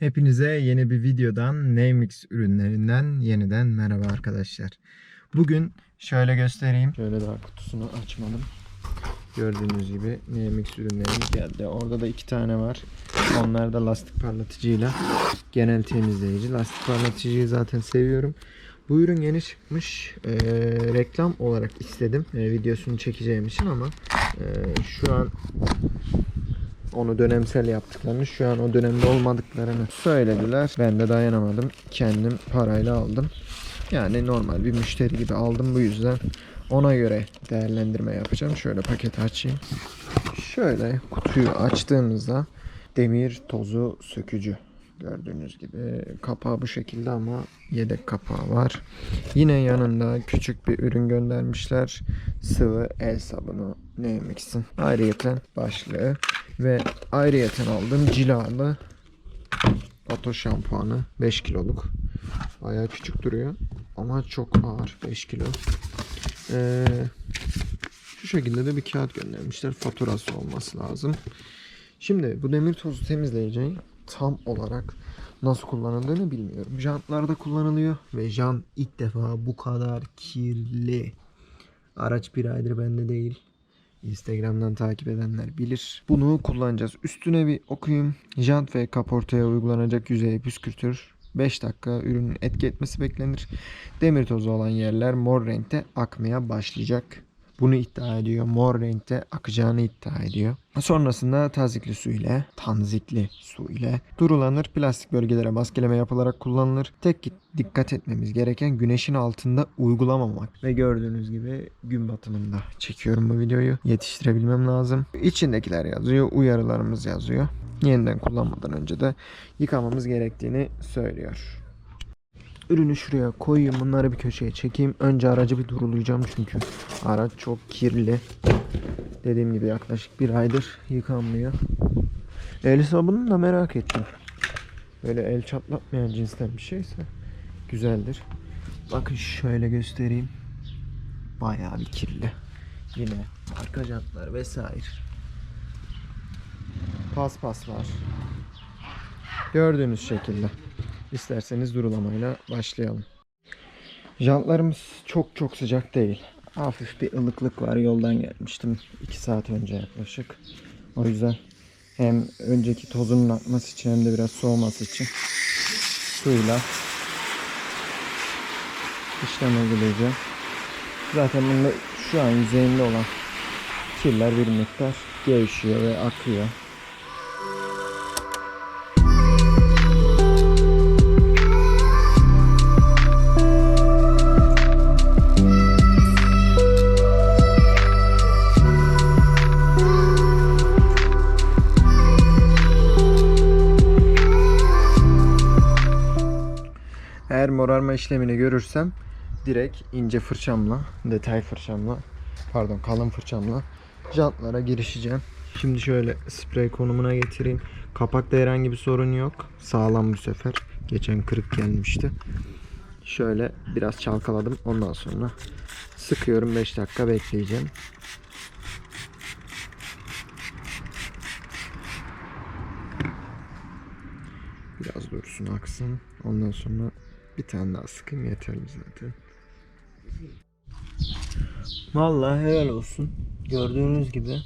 Hepinize yeni bir videodan Neymix ürünlerinden yeniden merhaba arkadaşlar. Bugün şöyle göstereyim. Şöyle daha kutusunu açmadım. Gördüğünüz gibi Neymix ürünlerimiz geldi. Orada da iki tane var. Onlar da lastik parlatıcıyla genel temizleyici. Lastik parlatıcıyı zaten seviyorum. Bu ürün yeni çıkmış. Ee, reklam olarak istedim. Ee, videosunu çekeceğim için ama e, şu an onu dönemsel yaptıklarını şu an o dönemde olmadıklarını söylediler. Ben de dayanamadım. Kendim parayla aldım. Yani normal bir müşteri gibi aldım bu yüzden ona göre değerlendirme yapacağım. Şöyle paketi açayım. Şöyle kutuyu açtığımızda demir tozu sökücü. Gördüğünüz gibi kapağı bu şekilde ama yedek kapağı var. Yine yanında küçük bir ürün göndermişler. Sıvı el sabunu Neymix'in. Ayrıyeten başlığı ve ayrıyeten aldığım cilalı Ato şampuanı 5 kiloluk. Bayağı küçük duruyor ama çok ağır 5 kilo. Ee, şu şekilde de bir kağıt göndermişler. Faturası olması lazım. Şimdi bu demir tozu temizleyeceği tam olarak nasıl kullanıldığını bilmiyorum. Jantlarda kullanılıyor ve jant ilk defa bu kadar kirli. Araç bir aydır bende değil. Instagram'dan takip edenler bilir. Bunu kullanacağız. Üstüne bir okuyayım. Jant ve kaportaya uygulanacak yüzeye püskürtür. 5 dakika ürünün etki etmesi beklenir. Demir tozu olan yerler mor renkte akmaya başlayacak. Bunu iddia ediyor. Mor renkte akacağını iddia ediyor. Sonrasında tazikli su ile, tanzikli su ile durulanır. Plastik bölgelere maskeleme yapılarak kullanılır. Tek dikkat etmemiz gereken güneşin altında uygulamamak. Ve gördüğünüz gibi gün batımında çekiyorum bu videoyu. Yetiştirebilmem lazım. İçindekiler yazıyor. Uyarılarımız yazıyor. Yeniden kullanmadan önce de yıkamamız gerektiğini söylüyor. Ürünü şuraya koyayım. Bunları bir köşeye çekeyim. Önce aracı bir durulayacağım çünkü araç çok kirli. Dediğim gibi yaklaşık bir aydır yıkanmıyor. El sabununu da merak ettim. Böyle el çatlatmayan cinsten bir şeyse güzeldir. Bakın şöyle göstereyim. Bayağı bir kirli. Yine arka jantlar vesaire. Paspas var. Gördüğünüz şekilde. İsterseniz durulamayla başlayalım. Jantlarımız çok çok sıcak değil. Hafif bir ılıklık var. Yoldan gelmiştim 2 saat önce yaklaşık. O yüzden hem önceki tozunun akması için hem de biraz soğuması için suyla işlem uygulayacağım. Zaten bunda şu an yüzeyinde olan kirler bir miktar gevşiyor ve akıyor. Morarma işlemini görürsem direkt ince fırçamla, detay fırçamla, pardon kalın fırçamla jantlara girişeceğim. Şimdi şöyle sprey konumuna getireyim. Kapakta herhangi bir sorun yok. Sağlam bu sefer. Geçen kırık gelmişti. Şöyle biraz çalkaladım. Ondan sonra sıkıyorum. 5 dakika bekleyeceğim. Biraz dursun aksın. Ondan sonra bir tane daha sıkayım yeterli zaten. Vallahi helal olsun. Gördüğünüz gibi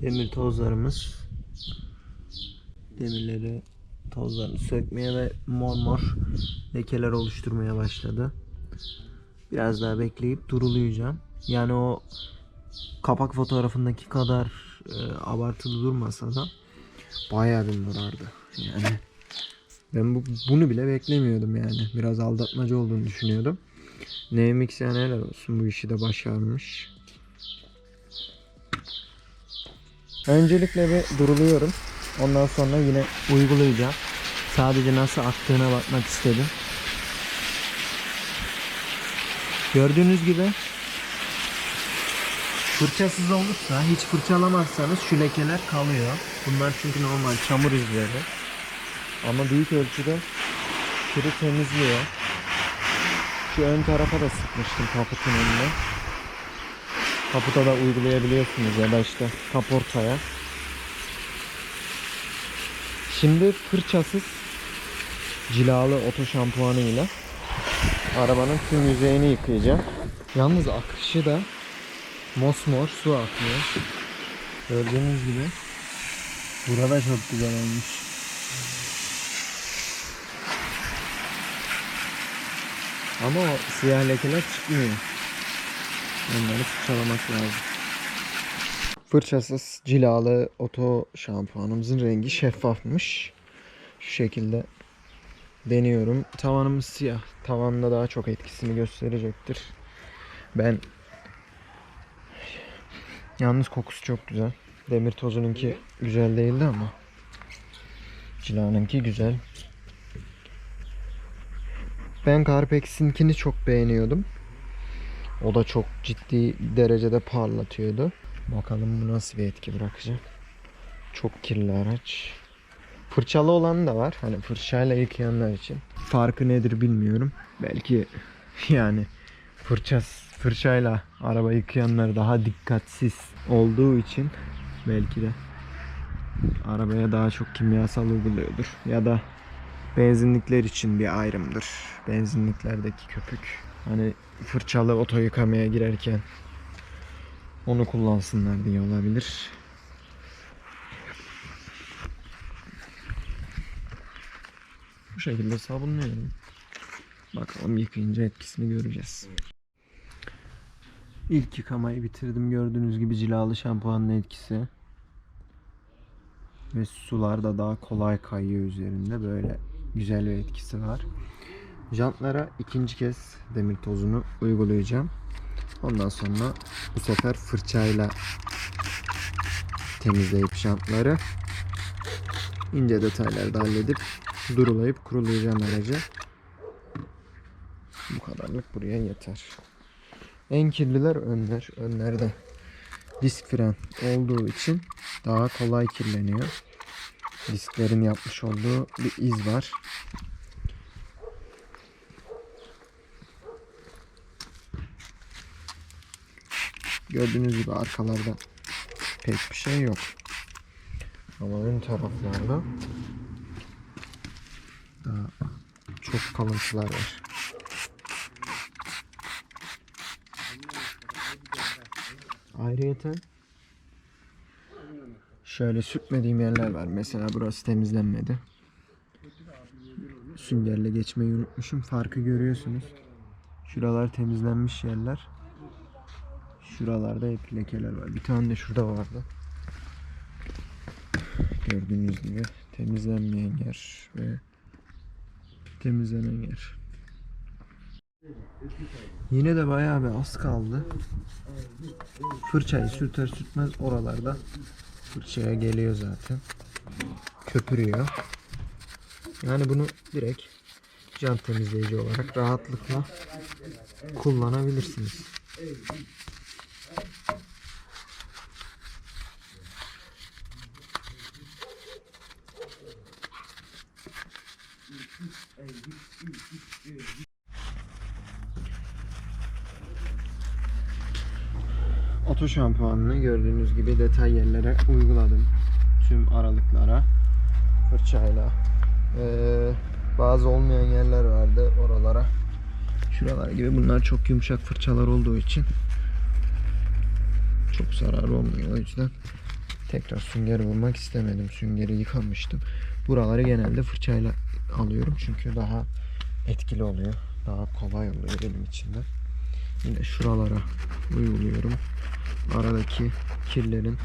demir tozlarımız demirleri tozlarını sökmeye ve mor mor lekeler oluşturmaya başladı. Biraz daha bekleyip durulayacağım. Yani o kapak fotoğrafındaki kadar e, abartılı durmasa da bayağı bir morardı. Yani ben bu, bunu bile beklemiyordum yani. Biraz aldatmacı olduğunu düşünüyordum. NMX yani helal olsun bu işi de başarmış. Öncelikle bir duruluyorum. Ondan sonra yine uygulayacağım. Sadece nasıl aktığına bakmak istedim. Gördüğünüz gibi fırçasız olursa hiç fırçalamazsanız şu lekeler kalıyor. Bunlar çünkü normal çamur izleri. Ama büyük ölçüde kiri temizliyor. Şu ön tarafa da sıkmıştım kaputun önüne. Kaputa da uygulayabiliyorsunuz ya da işte kaportaya. Şimdi fırçasız cilalı oto şampuanıyla arabanın tüm yüzeyini yıkayacağım. Yalnız akışı da mosmor su akıyor. Gördüğünüz gibi. Burada çok güzel olmuş. Ama o siyah lekeler çıkmıyor. Onları fırçalamak lazım. Fırçasız cilalı oto şampuanımızın rengi şeffafmış. Şu şekilde deniyorum. Tavanımız siyah. Tavanda daha çok etkisini gösterecektir. Ben yalnız kokusu çok güzel. Demir tozununki güzel değildi ama cilanınki güzel. Ben Carpex'inkini çok beğeniyordum. O da çok ciddi derecede parlatıyordu. Bakalım bu nasıl bir etki bırakacak. Çok kirli araç. Fırçalı olan da var. Hani fırçayla yıkayanlar için. Farkı nedir bilmiyorum. Belki yani fırça fırçayla araba yıkayanlar daha dikkatsiz olduğu için belki de arabaya daha çok kimyasal uyguluyordur. Ya da benzinlikler için bir ayrımdır. Benzinliklerdeki köpük. Hani fırçalı oto yıkamaya girerken onu kullansınlar diye olabilir. Bu şekilde sabunluyorum. Bakalım yıkayınca etkisini göreceğiz. İlk yıkamayı bitirdim. Gördüğünüz gibi cilalı şampuanın etkisi. Ve sular da daha kolay kayıyor üzerinde. Böyle güzel bir etkisi var. Jantlara ikinci kez demir tozunu uygulayacağım. Ondan sonra bu sefer fırçayla temizleyip jantları ince detayları da halledip durulayıp kurulayacağım aracı. Bu kadarlık buraya yeter. En kirliler önler. Önlerde disk fren olduğu için daha kolay kirleniyor. Disklerin yapmış olduğu bir iz var. Gördüğünüz gibi arkalarda pek bir şey yok. Ama ön taraflarda daha çok kalıntılar var. Ayrıyeten şöyle sürtmediğim yerler var. Mesela burası temizlenmedi. Süngerle geçmeyi unutmuşum. Farkı görüyorsunuz. Şuralar temizlenmiş yerler. Şuralarda hep lekeler var. Bir tane de şurada vardı. Gördüğünüz gibi temizlenmeyen yer ve temizlenen yer. Yine de bayağı bir az kaldı. Fırçayı sürter sürtmez oralarda fırçaya geliyor zaten. Köpürüyor. Yani bunu direkt jant temizleyici olarak rahatlıkla kullanabilirsiniz. Oto şampuanını gördüğünüz gibi detay yerlere uyguladım. Tüm aralıklara fırçayla. Ee, bazı olmayan yerler vardı oralara. Şuralar gibi bunlar çok yumuşak fırçalar olduğu için çok zarar olmuyor o yüzden tekrar sünger vurmak istemedim. Süngeri yıkamıştım. Buraları genelde fırçayla alıyorum çünkü daha etkili oluyor. Daha kolay oluyor benim için de. Yine şuralara uyguluyorum. Aradaki kirlerin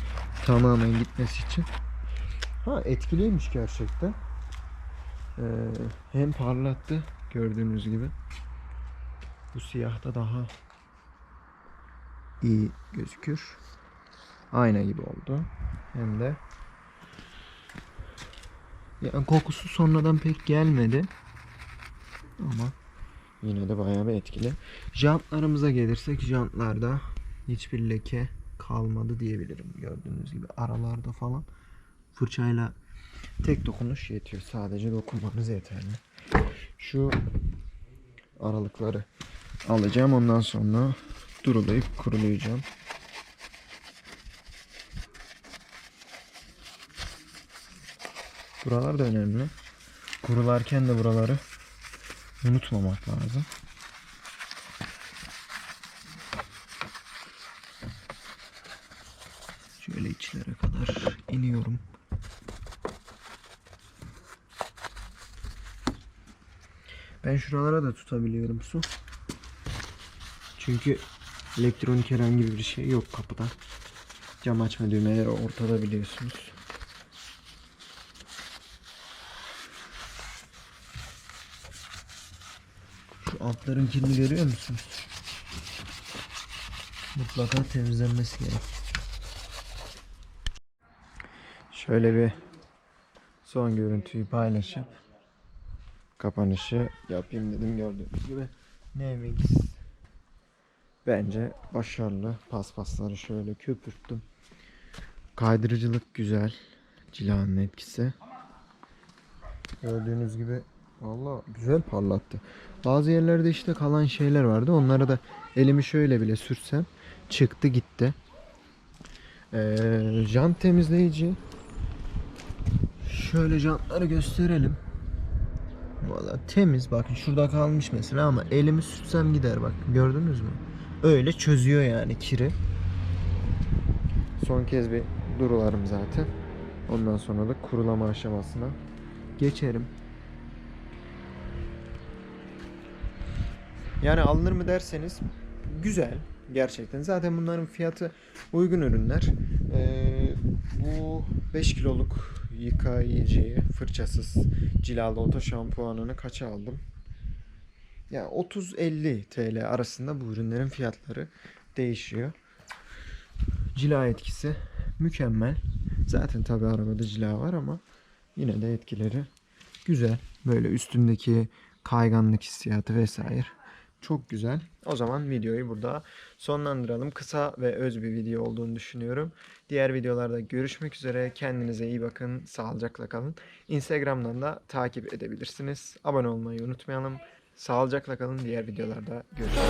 tamamen gitmesi için. Ha etkiliymiş gerçekten. Ee, hem parlattı gördüğünüz gibi. Bu siyahta daha iyi gözükür. Ayna gibi oldu. Hem de yani kokusu sonradan pek gelmedi. Ama yine de bayağı bir etkili. Jantlarımıza gelirsek jantlarda hiçbir leke kalmadı diyebilirim. Gördüğünüz gibi aralarda falan fırçayla tek dokunuş yetiyor. Sadece dokunmanız yeterli. Şu aralıkları alacağım. Ondan sonra durulayıp kurulayacağım. Buralar da önemli. Kurularken de buraları unutmamak lazım. Şöyle içlere kadar iniyorum. Ben şuralara da tutabiliyorum su. Çünkü elektronik herhangi bir şey yok kapıda. Cam açma düğmeleri ortada biliyorsunuz. Şu altların kirini görüyor musunuz? Mutlaka temizlenmesi gerek. Şöyle bir son görüntüyü paylaşıp kapanışı yapayım dedim gördüğünüz gibi. Nemix bence başarılı. Paspasları şöyle köpürttüm. Kaydırıcılık güzel. Cilanın etkisi. Gördüğünüz gibi valla güzel parlattı. Bazı yerlerde işte kalan şeyler vardı. Onlara da elimi şöyle bile sürsem çıktı gitti. Ee, jant temizleyici. Şöyle jantları gösterelim. Valla temiz. Bakın şurada kalmış mesela ama elimi sürsem gider bak. Gördünüz mü? Öyle çözüyor yani kiri. Son kez bir durularım zaten. Ondan sonra da kurulama aşamasına geçerim. Yani alınır mı derseniz güzel gerçekten. Zaten bunların fiyatı uygun ürünler. Ee, bu 5 kiloluk yıkayıcıyı fırçasız cilalı oto şampuanını kaça aldım? Ya 30-50 TL arasında bu ürünlerin fiyatları değişiyor. Cila etkisi mükemmel. Zaten tabi arabada cila var ama yine de etkileri güzel. Böyle üstündeki kayganlık hissiyatı vesaire. Çok güzel. O zaman videoyu burada sonlandıralım. Kısa ve öz bir video olduğunu düşünüyorum. Diğer videolarda görüşmek üzere. Kendinize iyi bakın. Sağlıcakla kalın. Instagram'dan da takip edebilirsiniz. Abone olmayı unutmayalım. Sağlıcakla kalın. Diğer videolarda görüşürüz.